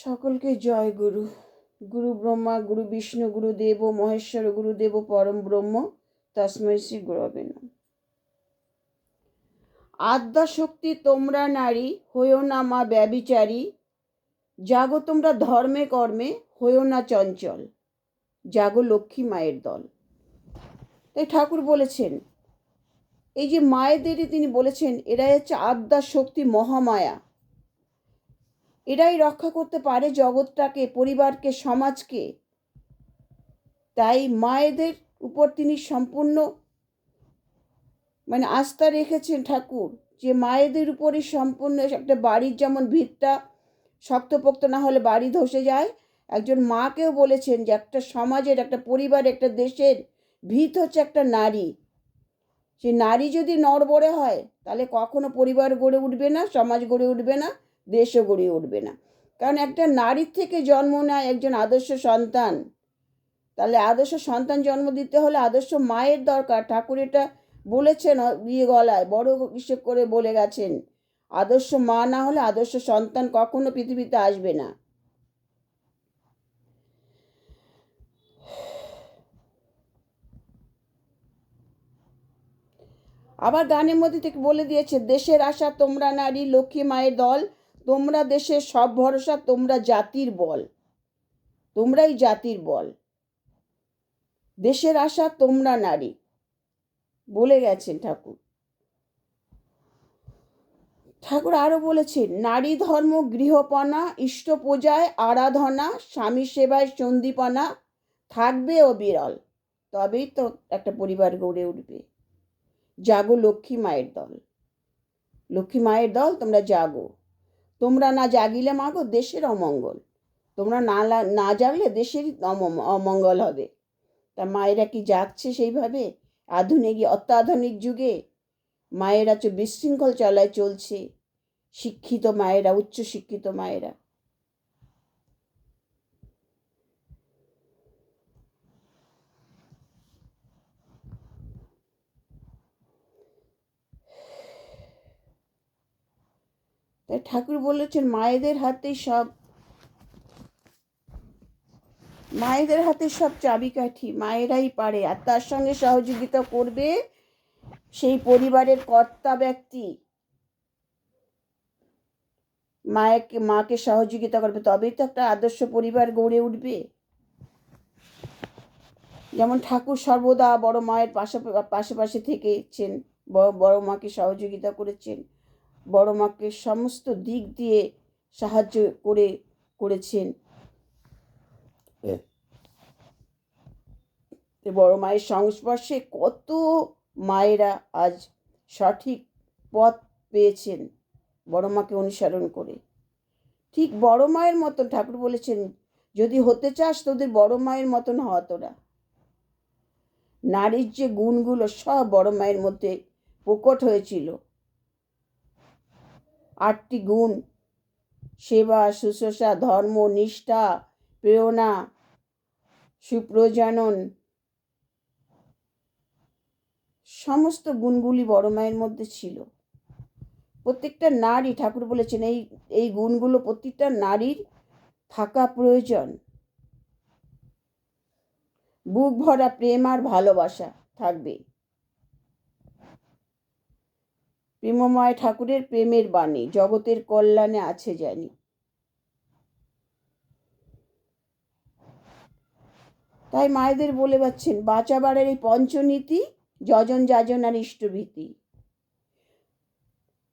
সকলকে জয় গুরু। গুরু ব্রহ্মা, গুরু বিষ্ণু, গুরু দেব, মহেশ্বর গুরুদেব পরম ব্রহ্ম, তস্মৈ শ্রী গুরবে শক্তি তোমরা নারী, হইও না মা ব্যবিচারী। জাগো তোমরা ধর্মে কর্মে, হইও না চঞ্চল। জাগো লক্ষ্মী মায়ের দল। তাই ঠাকুর বলেছেন, এই যে মায়েদেরই তিনি বলেছেন, এরাই হচ্ছে আদ্যা শক্তি মহামায়া। এরাই রক্ষা করতে পারে জগৎটাকে, পরিবারকে, সমাজকে। তাই মায়েদের উপর তিনি সম্পূর্ণ মানে আস্থা রেখেছেন ঠাকুর, যে মায়েদের উপরই সম্পূর্ণ একটা বাড়ির যেমন ভিতটা শক্তপোক্ত না হলে বাড়ি ধসে যায়, একজন মাকেও বলেছেন যে একটা সমাজের, একটা পরিবার, একটা দেশের ভিত হচ্ছে একটা নারী। সে নারী যদি নড়বড়ে হয়, তাহলে কখনো পরিবার গড়ে উঠবে না, সমাজ গড়ে উঠবে না। দেশও গড়ে উঠবে না। কারণ একটা নারীর থেকে জন্ম নেয় একজন আদর্শ সন্তান, তাহলে আদর্শ সন্তান জন্ম দিতে হলে আদর্শ মায়ের দরকার। ঠাকুর এটা বলেছেন বিয়ে গলায়, বড় ইসে করে বলে গেছেন, আদর্শ মা না হলে আদর্শ সন্তান কখনো পৃথিবীতে আসবে না। আবার গানের মধ্যে থেকে বলে দিয়েছে, দেশের আশা তোমরা নারী, লক্ষ্মী মায়ের দল তোমরা দেশের সব ভরসা তোমরা জাতির বল। তোমরাই জাতির বল। দেশের আশা তোমরা নারী, বলে গেছেন ঠাকুর। ঠাকুর আরও বলেছেন, নারী ধর্ম গৃহপনা, ইষ্ট পূজায় আরাধনা, স্বামী সেবায় সন্দীপনা, থাকবে ও বিরল, তবেই তো একটা পরিবার গড়ে উঠবে। জাগো লক্ষ্মী মায়ের দল। লক্ষ্মী মায়ের দল, তোমরা জাগো। তোমরা না জাগিলে মাগো, দেশের অমঙ্গল। তোমরা না না জাগলে দেশেরই অম- অমঙ্গল হবে। তা মায়েরা কি জাগছে সেইভাবে? আধুনিক অত্যাধুনিক যুগে মায়েরা চ, বিশৃঙ্খল চলায় চলছে। শিক্ষিত মায়েরা উচ্চ শিক্ষিত মায়েরা। তাই ঠাকুর বলেছেন, মায়েদের হাতেই সব, মায়েদের হাতে সব চাবিকাঠি, মায়েরাই পারে। আর তার সঙ্গে সহযোগিতা করবে সেই পরিবারের কর্তা ব্যক্তি। মায়েকে, মাকে সহযোগিতা করবে, তবেই তো একটা আদর্শ পরিবার গড়ে উঠবে। যেমন ঠাকুর সর্বদা বড় মায়ের পাশে পাশে পাশে থেকেছেন বড় মাকে সহযোগিতা করেছেন। বড় মাকে সমস্ত দিক দিয়ে সাহায্য করে করেছেন। বড় মায়ের সংস্পর্শে কত মায়েরা আজ সঠিক পথ পেয়েছেন বড় মাকে অনুসরণ করে। ঠিক বড় মায়ের মতন ঠাকুর বলেছেন যদি হতে চাস তোদের বড় মায়ের মতন হওয়া তোরা। নারীর যে গুণগুলো সব বড় মায়ের মধ্যে প্রকট হয়েছিল। আটটি গুণ। সেবা, শুশ্রূষা, ধর্ম, নিষ্ঠা, প্রেরণা, সুপ্রজনন। সমস্ত গুণগুলি বড় মায়ের মধ্যে ছিল। প্রত্যেকটা নারী, ঠাকুর বলেছেন, এই এই গুণগুলো প্রত্যেকটা নারীর থাকা প্রয়োজন। বুক ভরা প্রেম আর ভালোবাসা থাকবে। প্রেমময় ঠাকুরের প্রেমের বাণী, জগতের কল্যাণে আছে জানি। তাই মায়েদের বলে পাচ্ছেন বাঁচাবারের এই পঞ্চনীতি, যজন যাজন আর ইষ্টভীতি।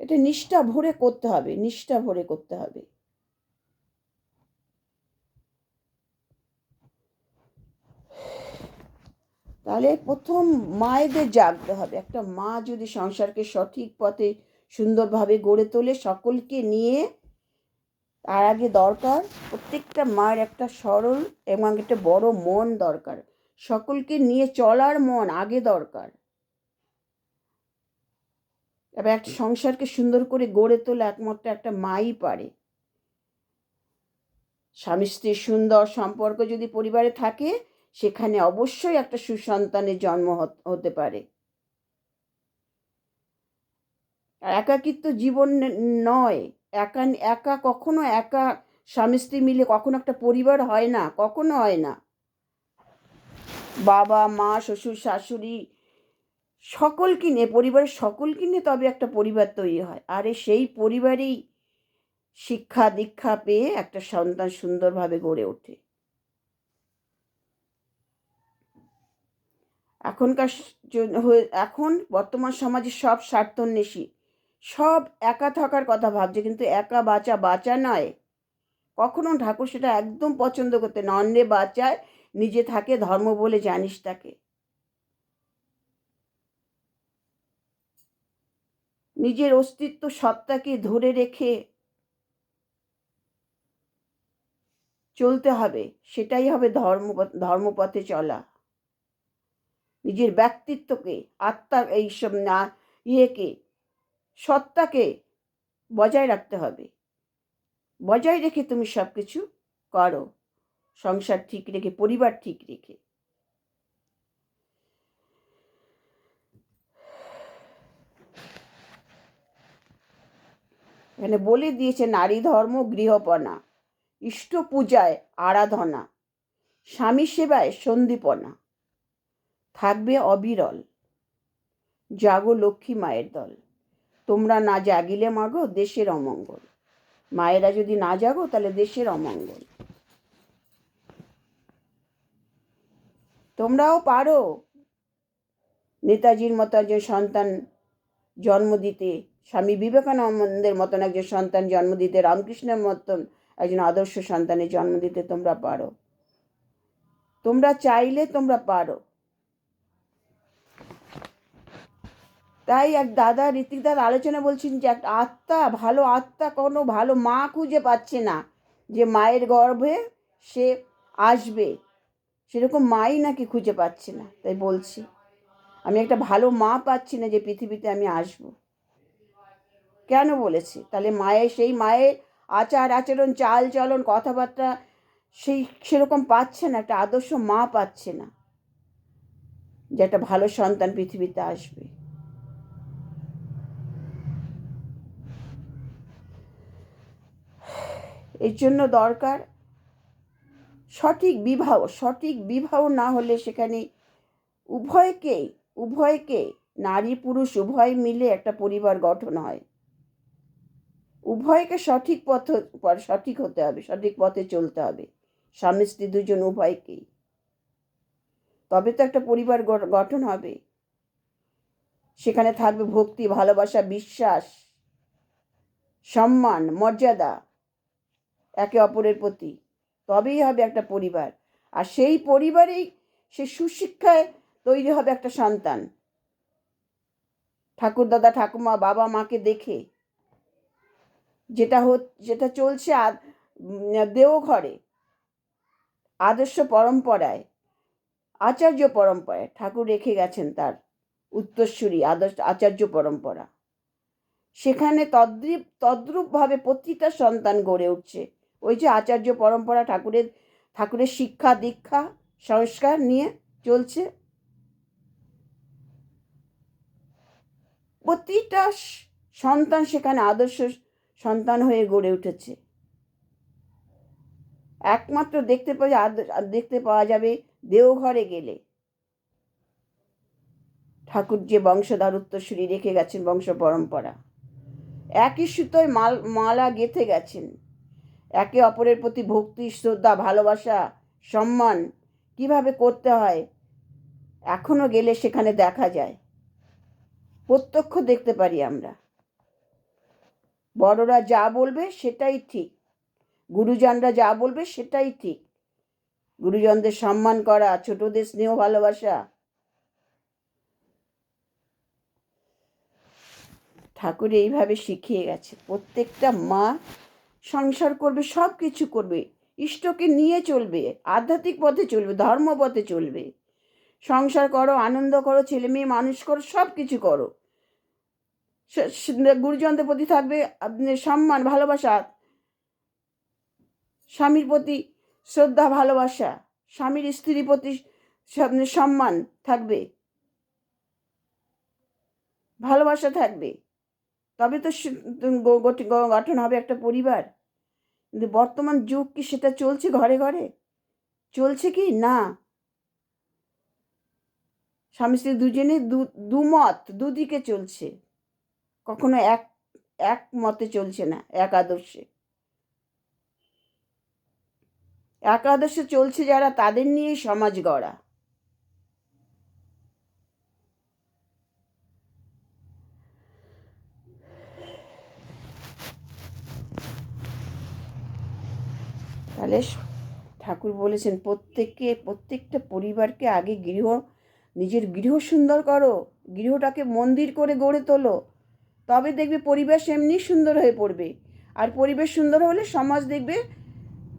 এটা নিষ্ঠা ভরে করতে হবে, নিষ্ঠা ভরে করতে হবে। তাহলে প্রথম মায়েদের জাগতে হবে। একটা মা যদি সংসারকে সঠিক পথে সুন্দরভাবে গড়ে তোলে, সকলকে নিয়ে তার আগে দরকার প্রত্যেকটা মায়ের একটা সরল এবং একটা বড় মন দরকার। সকলকে নিয়ে চলার মন আগে দরকার। এবার একটা সংসারকে সুন্দর করে গড়ে তোলা একমাত্র একটা মাই পারে। স্বামী স্ত্রীর সুন্দর সম্পর্ক যদি পরিবারে থাকে সেখানে অবশ্যই একটা সুসন্তানের জন্ম হত- পারে। একাকিত্ব জীবন নয়। একা একা কখনো একা স্বামী, স্ত্রী মিলে কখনো একটা পরিবার হয় না, কখনো হয় না। বাবা, মা, শ্বশুর, শাশুড়ি সকলকে নিয়ে, পরিবারের সকলকে নিয়ে তবে একটা পরিবার তৈরি হয়। আরে সেই পরিবারেই শিক্ষা দীক্ষা পেয়ে একটা সন্তান সুন্দরভাবে গড়ে ওঠে। এখনকার এখন বর্তমান সমাজে সব স্বার্থন্বেষী। সব একা থাকার কথা ভাবছে, কিন্তু একা বাঁচা বাঁচা নয়। কখনো ঠাকুর সেটা একদম পছন্দ করতে অন্যে বাঁচায়, নিজে থাকে ধর্ম বলে জানিস তাকে। নিজের অস্তিত্ব সত্তাকে ধরে রেখে চলতে হবে, সেটাই হবে ধর্ম, ধর্মপথে চলা। নিজের ব্যক্তিত্বকে আত্মা এইসব না ইয়েকে, সত্তাকে বজায় রাখতে হবে। বজায় রেখে তুমি সব কিছু করো। সংসার ঠিক রেখে, পরিবার ঠিক রেখে। এখানে বলে দিয়েছে নারী ধর্ম গৃহপনা, ইষ্ট পূজায় আরাধনা, স্বামী সেবায় সন্দীপনা। থাকবে অবিরল। জাগো লক্ষ্মী মায়ের দল। তোমরা না জাগিলে মাগো, দেশের অমঙ্গল। মায়েরা যদি না জাগো, তাহলে দেশের অমঙ্গল। তোমরাও পারো। নেতাজির মতো একজন সন্তান জন্ম দিতে, স্বামী বিবেকানন্দের মতন একজন সন্তান জন্ম দিতে, রামকৃষ্ণের মতন একজন আদর্শ সন্তানের জন্ম দিতে তোমরা পারো। তোমরা চাইলে তোমরা পারো। তাই এক দাদা ঋতিকদার আলোচনা বলছেন যে, একটা আত্মা, ভালো আত্মা কোনো ভালো মা খুঁজে পাচ্ছে না যে মায়ের গর্ভে সে আসবে। সেরকম মাই নাকি খুঁজে পাচ্ছে না। তাই বলছি, আমি একটা ভালো মা পাচ্ছি না যে পৃথিবীতে আমি আসব। কেন বলেছে? তাহলে মায়ের সেই মায়ের আচার, আচরণ, চাল, চলন, কথাবার্তা সেই সেরকম পাচ্ছে না, একটা আদর্শ মা পাচ্ছে না যে একটা ভালো সন্তান পৃথিবীতে আসবে। এর জন্য দরকার সঠিক বিবাহ। সঠিক বিবাহ না হলে সেখানে উভয়কে উভয়কে নারী পুরুষ উভয় মিলে একটা পরিবার গঠন হয়। উভয়কে সঠিক পথ, সঠিক হতে হবে, সঠিক পথে চলতে হবে। স্বামী স্ত্রী দুজন উভয়কেই। তবে তো একটা পরিবার গঠন হবে। সেখানে থাকবে ভক্তি, ভালোবাসা, বিশ্বাস, সম্মান, মর্যাদা। একে অপরের প্রতি। তবেই হবে একটা পরিবার। আর সেই পরিবারেই সে সুশিক্ষায় তৈরি হবে একটা সন্তান। ঠাকুর দাদা ঠাকুমা বাবা মাকে দেখে যেটা যেটা চলছে আ- উম, দেওঘরে আদর্শ পরম্পরায় আচার্য পরম্পরায় ঠাকুর রেখে গেছেন তার উত্তরসূরি আদর্শ আচার্য পরম্পরা। সেখানে তদ্রূপ তদ্রূপভাবে প্রতিটা সন্তান গড়ে উঠছে। ওই যে আচার্য পরম্পরা ঠাকুরের ঠাকুরের শিক্ষা, দীক্ষা, সংস্কার নিয়ে চলছে। প্রতিটা সন্তান সেখানে আদর্শ সন্তান হয়ে গড়ে উঠেছে। একমাত্র দেখতে পাওয়া দেখতে পাওয়া যাবে দেওঘরে গেলে। ঠাকুর যে বংশধর উত্তরসূরি রেখে গেছেন বংশ পরম্পরা। একই সুতোয় মাল, মালা গেঁথে গেছেন। একে অপরের প্রতি ভক্তি, শ্রদ্ধা, ভালোবাসা, সম্মান কীভাবে করতে হয়? এখনও গেলে সেখানে দেখা যায়। প্রত্যক্ষ দেখতে পারি আমরা। বড়রা যা বলবে সেটাই ঠিক। গুরুজনরা যা বলবে সেটাই ঠিক। গুরুজনদের সম্মান করা, ছোটদের স্নেহ, ভালোবাসা। ঠাকুর এইভাবে শিখিয়ে গেছে। প্রত্যেকটা মা সংসার করবে সব কিছু করবে। ইষ্টকে নিয়ে চলবে, আধ্যাত্মিক পথে চলবে, ধর্ম পথে চলবে। সংসার করো, আনন্দ করো, ছেলে মেয়ে, মানুষ করো সব কিছু করো গুরুজনদের প্রতি থাকবে সম্মান, ভালোবাসা। স্বামীর প্রতি শ্রদ্ধা, ভালোবাসা। স্বামীর স্ত্রীর প্রতি সম্মান থাকবে। ভালোবাসা থাকবে। তবে তো গঠন হবে একটা পরিবার। কিন্তু বর্তমান যুগ কি সেটা চলছে ঘরে ঘরে? চলছে কি? না। স্বামী স্ত্রী দুজনে দুমত দুদিকে চলছে। কখনো এক এক মতে চলছে না, এক আদর্শে। এক আদর্শে চলছে যারা, তাদের নিয়েই সমাজ গড়া। তাহলে ঠাকুর বলেছেন, প্রত্যেককে, প্রত্যেকটা পরিবারকে আগে গৃহ, নিজের গৃহ সুন্দর করো, গৃহটাকে মন্দির করে গড়ে তোলো। তবে দেখবে পরিবেশ এমনি সুন্দর হয়ে পড়বে। আর পরিবেশ সুন্দর হলে সমাজ দেখবে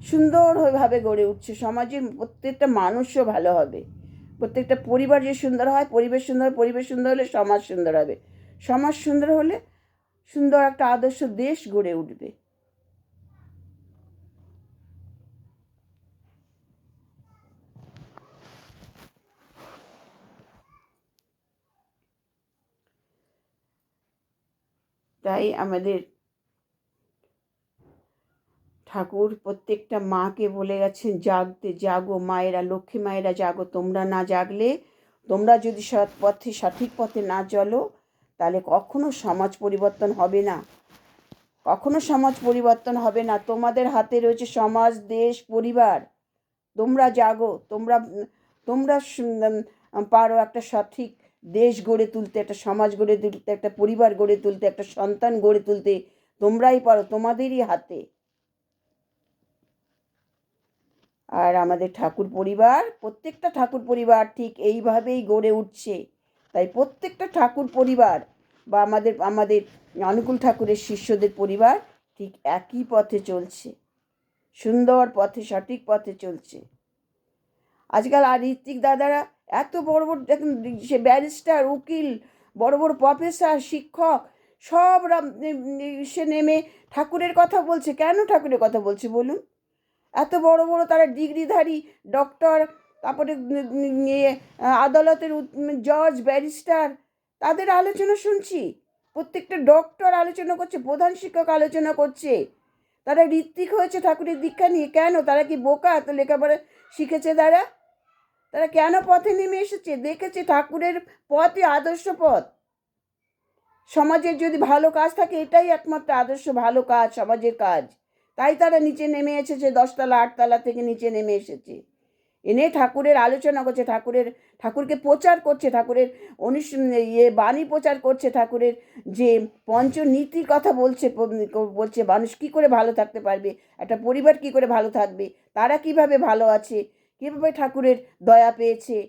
সুন্দরভাবে গড়ে উঠছে। সমাজের প্রত্যেকটা মানুষও ভালো হবে। প্রত্যেকটা পরিবার যে সুন্দর হয়, পরিবেশ সুন্দর পরিবেশ সুন্দর হলে সমাজ সুন্দর হবে। সমাজ সুন্দর হলে সুন্দর একটা আদর্শ দেশ গড়ে উঠবে। তাই আমাদের ঠাকুর প্রত্যেকটা মাকে বলে গেছেন, জাগতে জাগো মায়েরা, লক্ষ্মী মায়েরা জাগো, তোমরা না জাগলে, তোমরা যদি সৎ পথে, সঠিক পথে না চলো, তাহলে কখনো সমাজ পরিবর্তন হবে না। কখনো সমাজ পরিবর্তন হবে না। তোমাদের হাতে রয়েছে সমাজ, দেশ, পরিবার। তোমরা জাগো, তোমরা তোমরা পারো একটা সঠিক দেশ গড়ে তুলতে, একটা সমাজ গড়ে তুলতে, একটা পরিবার গড়ে তুলতে, একটা সন্তান গড়ে তুলতে তোমরাই পারো, তোমাদেরই হাতে। আর আমাদের ঠাকুর পরিবার, প্রত্যেকটা ঠাকুর পরিবার ঠিক এইভাবেই গড়ে উঠছে। তাই প্রত্যেকটা ঠাকুর পরিবার বা আমাদের আমাদের অনুকূল ঠাকুরের শিষ্যদের পরিবার ঠিক একই পথে চলছে। সুন্দর পথে, সঠিক পথে চলছে। আজকাল আর ঋত্বিক দাদারা এত বড় বড় দেখুন, সে ব্যারিস্টার, উকিল, বড় বড় প্রফেসর, শিক্ষক, সব সে নেমে ঠাকুরের কথা বলছে। কেন ঠাকুরের কথা বলছে বলুন? এত বড় বড় তারা ডিগ্রিধারী, ডক্টর, তারপরে ইয়ে আদালতের জজ, ব্যারিস্টার, তাদের আলোচনা শুনছি। প্রত্যেকটা ডক্টর আলোচনা করছে, প্রধান শিক্ষক আলোচনা করছে। তারা ঋত্বিক হয়েছে ঠাকুরের দীক্ষা নিয়ে। কেন? তারা কি বোকা? এত লেখাপড়া শিখেছে তারা? তারা কেন পথে নেমে এসেছে? দেখেছে ঠাকুরের পথই আদর্শ পথ। সমাজের যদি ভালো কাজ থাকে, এটাই একমাত্র আদর্শ, ভালো কাজ, সমাজের কাজ। তাই তারা নিচে নেমে এসেছে, দশতলা, আটতলা থেকে নিচে নেমে এসেছে। এনে ঠাকুরের আলোচনা করছে, ঠাকুরের, ঠাকুরকে প্রচার করছে, ঠাকুরের অনুষ ইয়ে বাণী প্রচার করছে, ঠাকুরের যে পঞ্চনীতির কথা বলছে বলছে, মানুষ কী করে ভালো থাকতে পারবে? একটা পরিবার কী করে ভালো থাকবে? তারা কীভাবে ভালো আছে? কীভাবে ঠাকুরের দয়া পেয়েছে?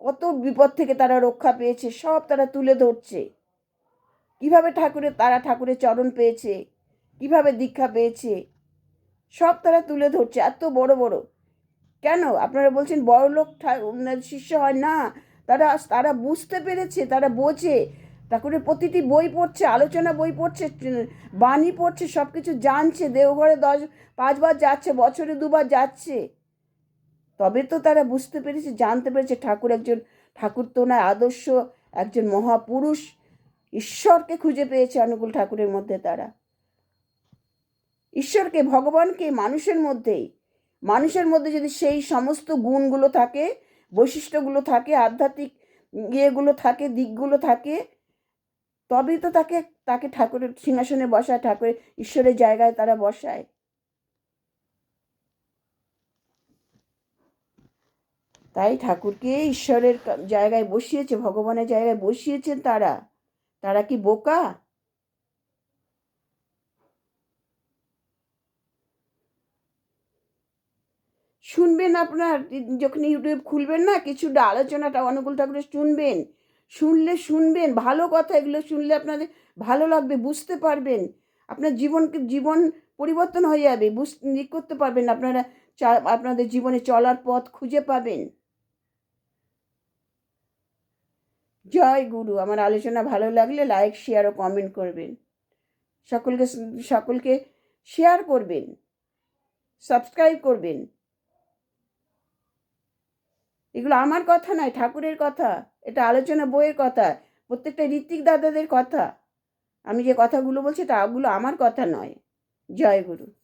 কত বিপদ থেকে তারা রক্ষা পেয়েছে, সব তারা তুলে ধরছে। কীভাবে ঠাকুরের, তারা ঠাকুরের চরণ পেয়েছে? কীভাবে দীক্ষা পেয়েছে? সব তারা তুলে ধরছে, এত বড় বড়। কেন? আপনারা বলছেন বড় লোক শিষ্য হয়। না, তারা তারা বুঝতে পেরেছে, তারা বোঝে। ঠাকুরের প্রতিটি বই পড়ছে, আলোচনা বই পড়ছে, বাণী পড়ছে সব কিছু জানছে, দেওঘরে দশ, পাঁচবার যাচ্ছে, বছরে দুবার যাচ্ছে। তবে তো তারা বুঝতে পেরেছে, জানতে পেরেছে ঠাকুর একজন, ঠাকুর তো নয়, আদর্শ একজন মহাপুরুষ। ঈশ্বরকে খুঁজে পেয়েছে অনুকূল ঠাকুরের মধ্যে তারা। ঈশ্বরকে, ভগবানকে, মানুষের মধ্যেই। মানুষের মধ্যে যদি সেই সমস্ত গুণগুলো থাকে, বৈশিষ্ট্যগুলো থাকে, আধ্যাত্মিক ইয়েগুলো থাকে, দিকগুলো থাকে, তবেই তো তাকে তাকে ঠাকুরের সিংহাসনে বসায়, ঠাকুরের ঈশ্বরের জায়গায় তারা বসায়। তাই ঠাকুরকে ঈশ্বরের জায়গায় বসিয়েছে, ভগবানের জায়গায় বসিয়েছেন তারা। তারা কি বোকা? শুনবেন আপনার, যখন ইউটিউব খুলবেন না কিছুটা আলোচনাটা অনুকূল ঠাকুরের শুনবেন। শুনলে শুনবেন, ভালো কথা এগুলো শুনলে আপনাদের ভালো লাগবে, বুঝতে পারবেন। আপনার জীবনকে, জীবন পরিবর্তন হয়ে যাবে, বুঝ করতে পারবেন, আপনারা আপনাদের জীবনে চলার পথ খুঁজে পাবেন। জয় গুরু। আমার আলোচনা ভালো লাগলে লাইক শেয়ার ও কমেন্ট করবেন। সকলকে সকলকে শেয়ার করবেন। সাবস্ক্রাইব করবেন। এগুলো আমার কথা নয়, ঠাকুরের কথা। এটা আলোচনা বইয়ের কথা, প্রত্যেকটা ঋত্বিক দাদাদের কথা। আমি যে কথাগুলো বলছি, তা ওগুলো আমার কথা নয়। জয় গুরু।